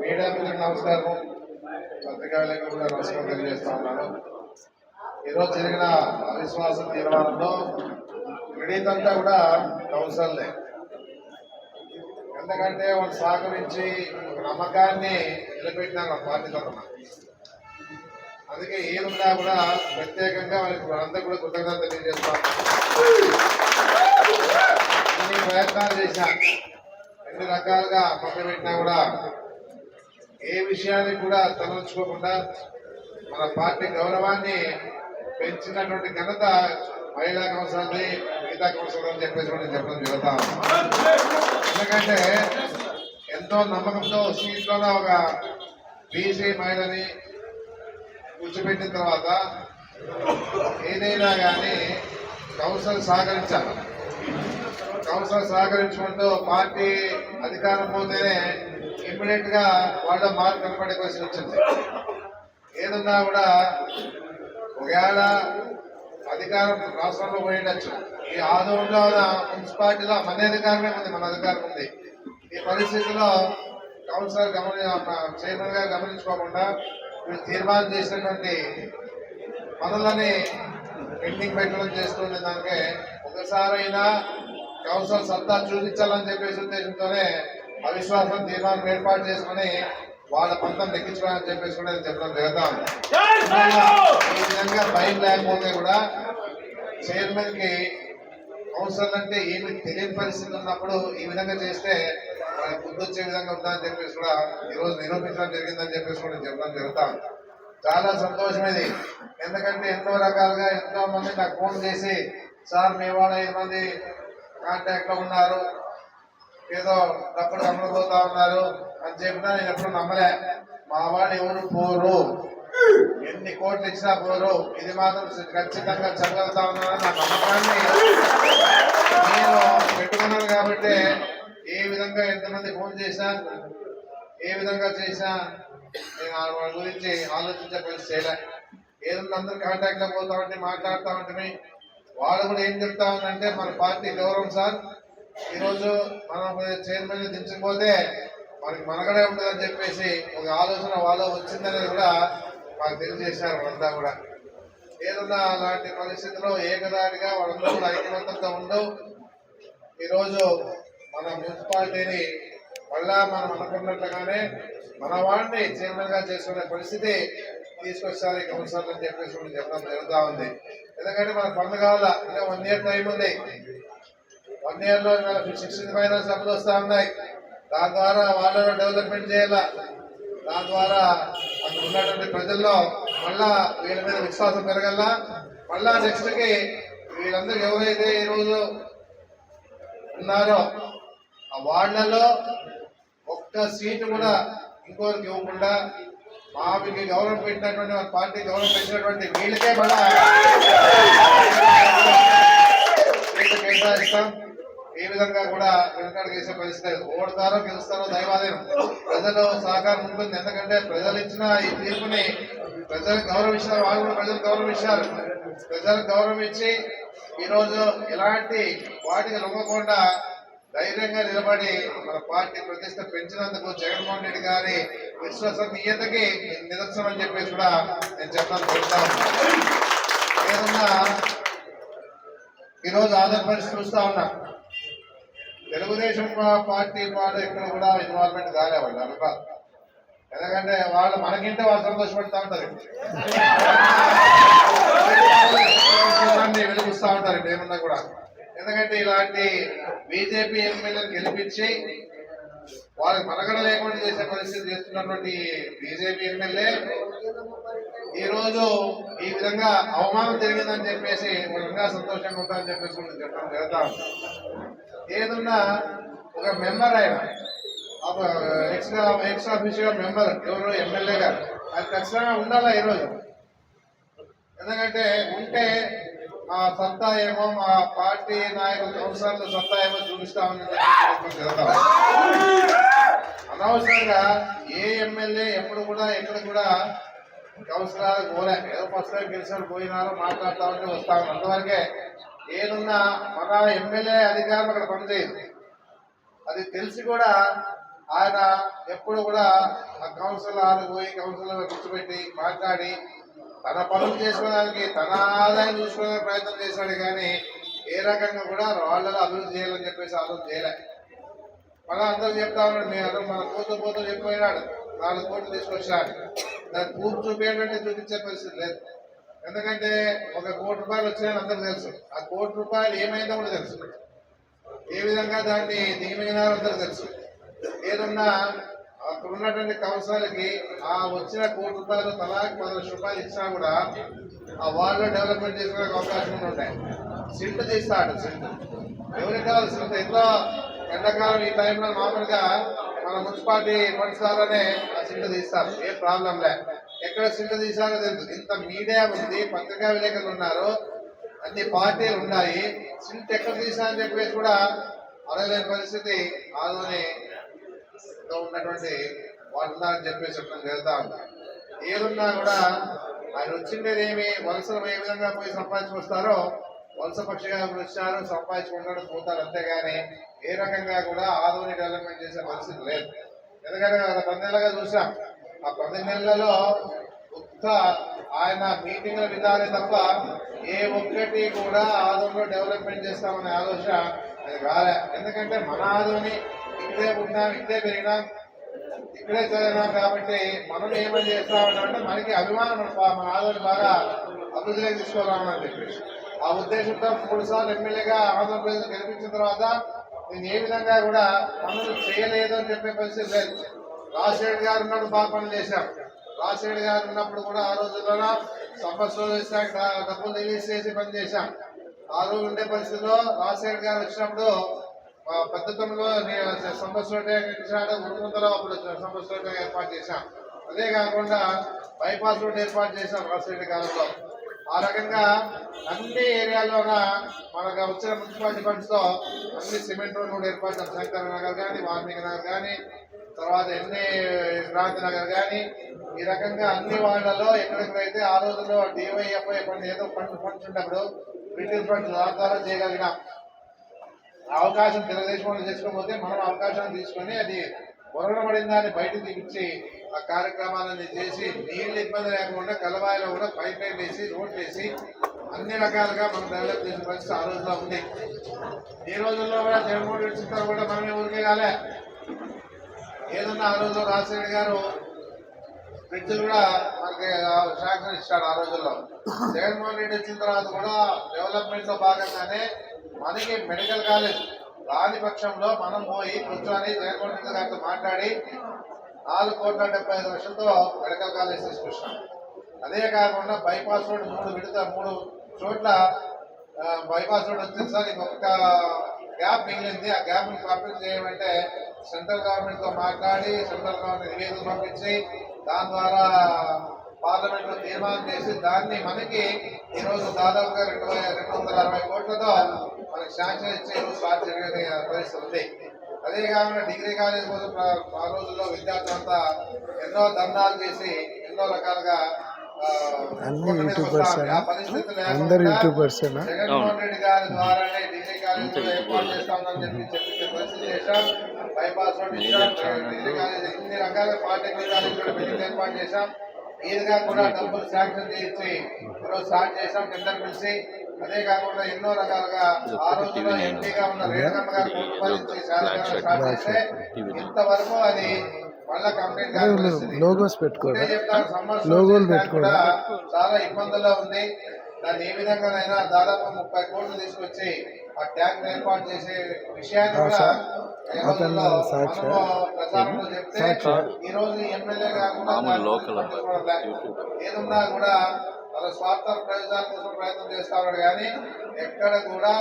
Media మిత్రులకు నమస్కారం. పత్రికా కూడా నమస్కారం తెలియజేస్తా ఉన్నాను. ఈరోజు జరిగిన అవిశ్వాస తీర్మానంలో విడీతంతా కూడా కౌన్సిలర్లే ఎందుకంటే వాళ్ళు సహకరించి నమ్మకాన్ని నిలబెట్టినారు మన అందుకే ఏమున్నా కూడా ప్రత్యేకంగా వాళ్ళకి వాళ్ళంతా కూడా కృతజ్ఞత తెలియజేస్తాం ఎన్ని ప్రయత్నాలు చేశాం. ఎన్ని రకాలుగా మొదలు పెట్టినా కూడా ఏ విషయాన్ని కూడా తలచుకోకుండా మన పార్టీ గౌరవాన్ని పెంచినటువంటి ఘనత మహిళా కౌన్సిల్ది మిగతా కౌన్సిల్ అని చెప్పేసి కూడా నేను చెప్పడం జరుగుతాం ఎందుకంటే ఎంతో నమ్మకంతో సీట్లోనే ఒక బీసీ మహిళని కూర్చోబెట్టిన తర్వాత ఏదైనా కానీ కౌన్సిల్ సహకరించాలి. కౌన్సిల్ సహకరించుకుంటూ పార్టీ అధికారం పోతేనే ఇమ్మీడియట్గా వాళ్ళ మార్పు కనపడే క్వశ్చన్ వచ్చింది. ఏదన్నా కూడా ఒకవేళ అధికారం రాష్ట్రంలో పోయిండొచ్చు ఈ ఆదోళనలో మున్సిపాలిటీలో మన అధికారమే ఉంది మన అధికారం ఉంది. ఈ పరిస్థితిలో కౌన్సిలర్ గమని చైర్మన్గా గమనించుకోకుండా వీళ్ళు తీర్మానం చేసినటువంటి పనులని పెండింగ్ పెట్టడం చేస్తుండే దానికి ఒకసారైనా కౌన్సిల్ సత్తా చూపించాలని చెప్పేసి ఉద్దేశంతోనే అవిశ్వాసం తీర్మానం ఏర్పాటు చేసుకుని వాళ్ళ పంతం లెక్కించుకోవాలని చెప్పేసి కూడా నేను చెప్పడం జరుగుతా. ఈ విధంగా భయం లేకపోతే కూడా చైర్మన్కి కౌన్సిల్ అంటే ఏమి తెలియని పరిస్థితి ఉన్నప్పుడు ఈ విధంగా చేస్తే మనకి బుద్ధి వచ్చే విధంగా ఉందని చెప్పేసి కూడా ఈ రోజు నిరూపించడం జరిగిందని చెప్పేసి కూడా నేను చెప్పడం జరుగుతాను చాలా సంతోషం ఇది ఎందుకంటే ఎన్నో రకాలుగా ఎంతో మంది నాకు ఫోన్ చేసి సార్ మీ వాళ్ళు ఐదు మంది ఉన్నారు. ఏదో డబ్బులు అమ్మడిపోతా ఉన్నారు. అని చెప్పినా నేను ఎప్పుడు నమ్మలే. మా వాళ్ళు ఎవరు పోరు. ఎన్ని కోట్లు ఇచ్చినా పోరు. ఇది మాత్రం ఖచ్చితంగా చెప్పగలుగుతా ఉన్నారని నా నమ్మకాన్ని నేను పెట్టుకున్నాను కాబట్టి ఏ విధంగా ఎంతమంది ఫోన్ చేశా ఏ విధంగా చేశా నేను వాళ్ళ గురించి ఆలోచించే పని చేయలే. ఏదన్నా అందరు కాంటాక్ట్లో పోతా ఉంటే మాట్లాడుతూ ఉంటే వాళ్ళు కూడా ఏం చెప్తా ఉందంటే మన పార్టీ గౌరవం సార్. ఈరోజు మనం చైర్మన్ దించకపోతే మనకి మనగడే ఉంటుందని చెప్పేసి ఒక ఆలోచన వాళ్ళు వచ్చిందనేది కూడా మాకు తెలియజేశారు వాళ్ళంతా కూడా. ఏదన్నా అలాంటి పరిస్థితిలో ఏకదాటిగా వాళ్ళందరూ కూడా ఐక్యవంతంగా ఉండవు ఈరోజు మన మున్సిపాలిటీని మళ్ళా మనం అనుకున్నట్లుగానే మన వాడిని చైర్మన్గా చేసుకునే పరిస్థితి తీసుకొచ్చారు ఈ కౌన్సిలర్ అని చెప్పేసి కూడా చెప్పడం జరుగుతూ ఉంది. ఎందుకంటే మన పండుగ కావాలా? ఇంకా వన్ ఇయర్ టైం ఉంది. వన్ ఇయర్లో సిక్స్టీన్ ఫైనాన్స్ డబ్బులు వస్తూ ఉన్నాయి. దాని ద్వారా వాళ్ళలో డెవలప్మెంట్ చేయాలా? దాని ద్వారా అక్కడ ఉన్నటువంటి ప్రజల్లో మళ్ళా వీళ్ళ మీద విశ్వాసం పెరగల్లా మళ్ళా నెక్స్ట్కి వీళ్ళందరూ ఎవరైతే ఈ రోజు ఉన్నారో ఆ వార్డులలో ఒక్క సీటు కూడా ఇంకోరికి ఇవ్వకుండా మావికి గౌరవం పెట్టినటువంటి మన పార్టీ గౌరవం పెట్టినటువంటి వీళ్ళకే మళ్ళా సీట్లు కేటాయిస్తాం. విధంగా కూడా వెనకాడికి వేసే పరిస్థితి. ఓడతారో గెలుస్తారో దైవాదయం ప్రజలు సహకారం ఉంటుంది. ఎందుకంటే ప్రజలు ఇచ్చిన ఈ తీర్పుని ప్రజలు గౌరవించారు వాళ్ళు కూడా ప్రజలు గౌరవించారు. ప్రజలు గౌరవం ఇచ్చి ఈరోజు ఎలాంటి వాటికి లొంగకుండా ధైర్యంగా నిలబడి మన పార్టీ ప్రతిష్ట పెంచినందుకు జగన్మోహన్ రెడ్డి గారి విశ్వసనీయతకి నిదర్శనం అని చెప్పేసి కూడా నేను చెప్పడం జరుగుతాను ఏదన్నా ఈరోజు ఆంధ్రప్రదేశ్ చూస్తా ఉన్నా. తెలుగుదేశం పార్టీ వాళ్ళు ఎక్కడ కూడా ఇన్వాల్వ్మెంట్ కాలే వాళ్ళు అనుకో ఎందుకంటే వాళ్ళు మనకింటే వాళ్ళు సంతోషపడుతూ ఉంటారు. వెలిగిస్తూ ఉంటారు ఏమన్నా కూడా. ఎందుకంటే ఇలాంటి బీజేపీ ఎమ్మెల్యేలు గెలిపించి వాళ్ళకి మనగడ లేకుండా చేసే పరిస్థితి చేస్తున్నటువంటి బీజేపీ ఎమ్మెల్యే ఈరోజు ఈ విధంగా అవమానం జరిగిందని చెప్పేసి విధంగా సంతోషంగా ఉంటారని చెప్పేసి మనం చెప్పడం జరుగుతా ఏదున్నా ఒక మెంబర్ ఆయన ఎక్స్ట్రా ఎక్స్ట్రా ఆఫీషియల్ మెంబర్ ఎవరు ఎమ్మెల్యే గారు అది ఖచ్చితంగా ఉండాలా ఈరోజు? ఎందుకంటే ఉంటే మా సత్తా ఏమో మా పార్టీ నాయకులు కౌన్సిలర్ల సత్తా ఏమో చూపిస్తామని అనవసరంగా ఏ ఎమ్మెల్యే ఎప్పుడు కూడా ఎక్కడ కూడా కౌన్సిలర్ పోలే. ఏదో ఫస్ట్ టైం గెలిచిన పోయినారు మాట్లాడుతా వస్తాము అంతవరకే ఏదున్నా మన ఎమ్మెల్యే అధికారం అక్కడ పనిచేయదు. అది తెలిసి కూడా ఆయన ఎప్పుడు కూడా ఆ కౌన్సిలర్ పోయి కౌన్సిలర్ కూర్చోబెట్టి మాట్లాడి తన పనులు చేసుకోవడానికి తన ఆదాయం చూసుకునే ప్రయత్నం చేశాడు కానీ ఏ రకంగా కూడా వాళ్ళలో అభివృద్ధి చేయాలని చెప్పేసి ఆలోచన చేయలే. మన అందరూ చెప్తా ఉన్నాడు మేము అందరూ మన పోతూ పోతూ చెప్పిపోయినాడు నాలుగు కోట్లు తీసుకొచ్చినాడు. దాన్ని పూర్తి చూపేటంటే చూపించే పరిస్థితి లేదు. ఎందుకంటే ఒక కోటి రూపాయలు వచ్చినాయని అందరూ తెలుసు. ఆ కోటి రూపాయలు ఏమైందో కూడా తెలుసు. ఏ విధంగా దాన్ని దిగమిగినారో అందరూ తెలుసు. ఏదన్నా అక్కడ ఉన్నటువంటి కౌన్సిలర్కి ఆ వచ్చిన కోటి రూపాయలు తలాకి పది లక్షల రూపాయలు ఇచ్చినా కూడా ఆ వార్డులో డెవలప్మెంట్ చేసుకునే అవకాశం ఉంటాయి సిల్ట్ తీస్తాడు సిల్ట్. ఎవరికి కావాలి సిల్ట్. ఎంతో ఎండాకాలం ఈ టైంలో మామూలుగా మన మున్సిపాలిటీ ఫండ్స్ ద్వారానే ఆ సిల్ట్ తీస్తారు. ఏ ప్రాబ్లం లే. ఎక్కడ సిల్ట్ తీసారో తెలుసు ఇంత మీడియా ఉంది పత్రికా విలేకరులు ఉన్నారు అన్ని పార్టీలు ఉన్నాయి. సిల్ట్ ఎక్కడ తీసారని చెప్పేసి కూడా అడగలేని పరిస్థితి ఆదోని లో ఉన్నటువంటి వాళ్ళు చెప్పేసి చెప్పడం జరుగుతా ఉంది. ఏదున్నా కూడా ఆయన వచ్చిండేది ఏమి వలసలు ఏ విధంగా పోయి సంపాదించుకొస్తారో వలస పక్షిగా వచ్చారు సంపాదించుకుంటారు పోతారు అంతేగాని ఏ రకంగా కూడా ఆధునిక డెవలప్మెంట్ చేసే పరిస్థితి లేదు. ఎందుకంటే గత పన్నెండుగా చూసాం ఆ పన్నెండు నెలలలో ఉత్త ఆయన మీటింగ్ల విధాలే తప్ప ఏ ఒక్కటి కూడా ఆదోనిలో డెవలప్మెంట్ చేస్తామనే ఆలోచన అది రాలే. ఎందుకంటే మన ఆధుని ఇక్కడే ఉన్నాం ఇక్కడే పెరిగినాం ఇక్కడే చదివినాం కాబట్టి మనం ఏమని చేస్తామంటే మనకి అభిమానం మన పా- బాగా అభివృద్ధిలోకి తీసుకోవాలని చెప్పేసి. ఆ ఉద్దేశంతో మూడు సార్లు ఎమ్మెల్యేగా ఆంధ్రప్రదేశ్ గెలిపించిన తర్వాత నేను ఏ విధంగా కూడా పనులు చేయలేదు అని చెప్పే పరిస్థితి లేదు. రాజశేఖర్ గారు ఉన్నప్పుడు బాగా పనులు చేశాం రాజశేఖర్ గారు ఉన్నప్పుడు కూడా ఆ రోజుల్లో సంవత్సరం డబ్బులు రిలీజ్ చేసి పనిచేశాం ఆ రోజు ఉండే పరిస్థితిలో రాజశేఖర్ గారు వచ్చినప్పుడు ఆ పద్ధతుల్లో సంవత్సరం ఇచ్చాడు అప్పుడు సంవత్సరం ఏర్పాటు చేశాం. అదే కాకుండా బైపాస్ రోడ్ ఏర్పాటు చేశాం రాజశేఖర కాలంలో. ఆ రకంగా అన్ని ఏరియాలోన మనకు వచ్చిన మున్సిపాలిటీ ఫండ్స్తో అన్ని సిమెంట్ రోడ్ కూడా ఏర్పాటు చేశాం. శంకర్ నగర్ కానీ వాల్మీకి నగర్ కానీ తర్వాత ఎన్ని క్రాంతి నగర్ కానీ ఈ రకంగా అన్ని వాళ్ళలో ఎక్కడెక్కడైతే ఆ రోజుల్లో డివైఎఫ్ఐ ఫండ్ ఏదో ఫండ్ ఫండ్స్ ఉన్నప్పుడు బ్రిటిష్ ఫండ్స్ దాని ద్వారా చేయగలిగినాం. అవకాశం తెలుగుదేశం వాళ్ళు చేసుకోకపోతే మనం అవకాశాన్ని తీసుకొని అది పడిన దాన్ని బయటకు తీపిచ్చి ఆ కార్యక్రమాలన్నీ చేసి నీళ్ళు ఇబ్బంది లేకుండా కలవాయిలో కూడా పైప్ లైన్ వేసి రోడ్ వేసి అన్ని రకాలుగా మనం డెవలప్ చేసిన పరిస్థితి ఆ రోజుల్లో ఉంది. ఈ రోజుల్లో కూడా జగన్మోహన్ రెడ్డి చిత్రం కూడా మనమే ఊరికే కాలే. ఏదన్నా ఆ రోజుల్లో రాజశేఖర్ గారు బ్రిడ్జ్లు కూడా మనకి శాంక్షన్ ఇచ్చాడు ఆ రోజుల్లో. జగన్మోహన్ రెడ్డి వచ్చిన తర్వాత కూడా డెవలప్మెంట్లో భాగంగానే మనకి మెడికల్ కాలేజ్ రాని పక్షంలో మనం పోయి కూర్చొని జగన్మోహన్ రెడ్డి గారితో మాట్లాడి నాలుగు కోట్ల డెబ్బై ఐదు లక్షలతో మెడికల్ కాలేజ్ తీసుకొచ్చాం అదే కాకుండా బైపాస్ రోడ్ మూడు విడత మూడు చోట్ల బైపాస్ రోడ్ వచ్చింది సార్. ఇంకొక గ్యాప్ మిగిలింది. ఆ గ్యాప్ని కంప్లీట్ చేయమంటే సెంట్రల్ గవర్నమెంట్తో మాట్లాడి సెంట్రల్ గవర్నమెంట్ నివేదిక పంపించి దాని ద్వారా పార్లమెంట్లో తీర్మానం చేసి దాన్ని మనకి ఈ రోజు దాదాపుగా రెండు రెండు వందల అరవై కోట్లతో మనకి శాంక్షన్ ఇచ్చే స్టార్ట్ జరిగే పరిస్థితి ఉంది. అదే కాకుండా డిగ్రీ కాలేజ్ కోసం ఆ రోజుల్లో విద్యార్థులంతా ఎన్నో దండాలు చేసి ఎన్నో రకాలుగా అన్ని యూట్యూబర్స్ అందరు డిగ్రీ కాలేజ్ ఏర్పాటు చేస్తామని చెప్పి చెప్పే పరిస్థితి చేశాం. బైపాస్ రోడ్ ఇన్ని రకాల పాలిటెక్నిక్ కాలేజ్ కూడా బిల్డింగ్ ఏర్పాటు చేశాం. ఈదిగా కూడా డబ్బులు శాంక్షన్ చేయించి ఈరోజు స్టార్ట్ చేశాం టెండర్ పిలిచి. అదే కాకుండా ఎన్నో రకాలుగా ఆ రోజుల్లో ఎంపీగా ఉన్న రేణుకమ్మ గారు శాంక్షన్ స్టార్ట్ చేస్తే ఇంతవరకు అది. లోగోస్ లోగోలు చాలా ఇబ్బందుల్లో ఉంది. దాన్ని ఏ విధంగానైనా దాదాపు ముప్పై కోట్లు తీసుకొచ్చి ఆ ట్యాంక్ ఏర్పాటు చేసే విషయాన్ని కూడా సార్, ఈ అతను రోజుల్లో సాక్షి. మనము ప్రచారంలో చెప్తే సాక్షి. ఈ రోజు ఎమ్మెల్యే కాకుండా. ఏదున్నా కూడా వాళ్ళ స్వార్థ ప్రయోజనాల కోసం ప్రయత్నం చేస్తా ఉన్నాడు కానీ ఎక్కడ కూడా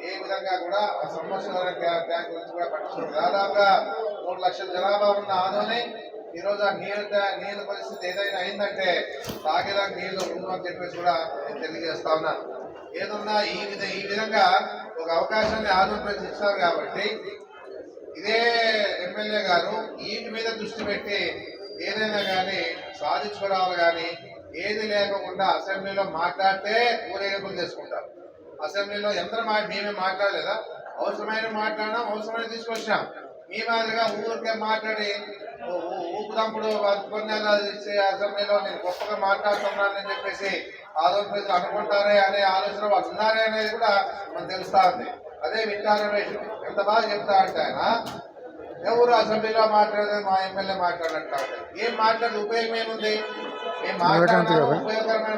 ఏ విధంగా కూడా ఆ సమస్యల ట్యాంక్ గురించి కూడా పట్టించుకోలేదు దాదాపుగా మూడు లక్షల జనాభా ఉన్న ఆదోని ఈ రోజు ఆ నీళ్ళ నీళ్ళ పరిస్థితి ఏదైనా అయిందంటే తాగేదానికి నీళ్ళు ఉండు అని చెప్పేసి కూడా నేను తెలియజేస్తా ఉన్నా ఏదున్నా ఈ విధ ఈ విధంగా ఒక అవకాశాన్ని ఆంధ్రప్రదేశ్ ఇస్తారు కాబట్టి ఇదే ఎమ్మెల్యే గారు వీటి మీద దృష్టి పెట్టి ఏదైనా కానీ సాధించుకురావాలి కానీ ఏది లేకుండా అసెంబ్లీలో మాట్లాడితే ఊరేగింపులు చేసుకుంటారు. అసెంబ్లీలో ఎంత మా మేమే మాట్లాడలేదా? అవసరమైన మాట్లాడినా అవసరమైన తీసుకొచ్చాం. మీ మాదిరిగా ఊరికే మాట్లాడి ఊపుదంపుడు ఉపన్యాసాలు ఇచ్చే అసెంబ్లీలో నేను గొప్పగా మాట్లాడుతున్నానని చెప్పేసి ప్రజలు అనుకుంటారే అనే ఆలోచన వాళ్ళు ఉన్నారే అనేది కూడా మనకు తెలుస్తా ఉంది. అదే వింటా రమేష్ ఎంత బాగా చెప్తా అంటే ఆయన ఎవరు అసెంబ్లీలో మాట్లాడేది మా ఎమ్మెల్యే మాట్లాడినట్టు ఏం మాట్లాడే ఉపయోగం ఏముంది? ఏం గారు. ఉపయోగకరమైన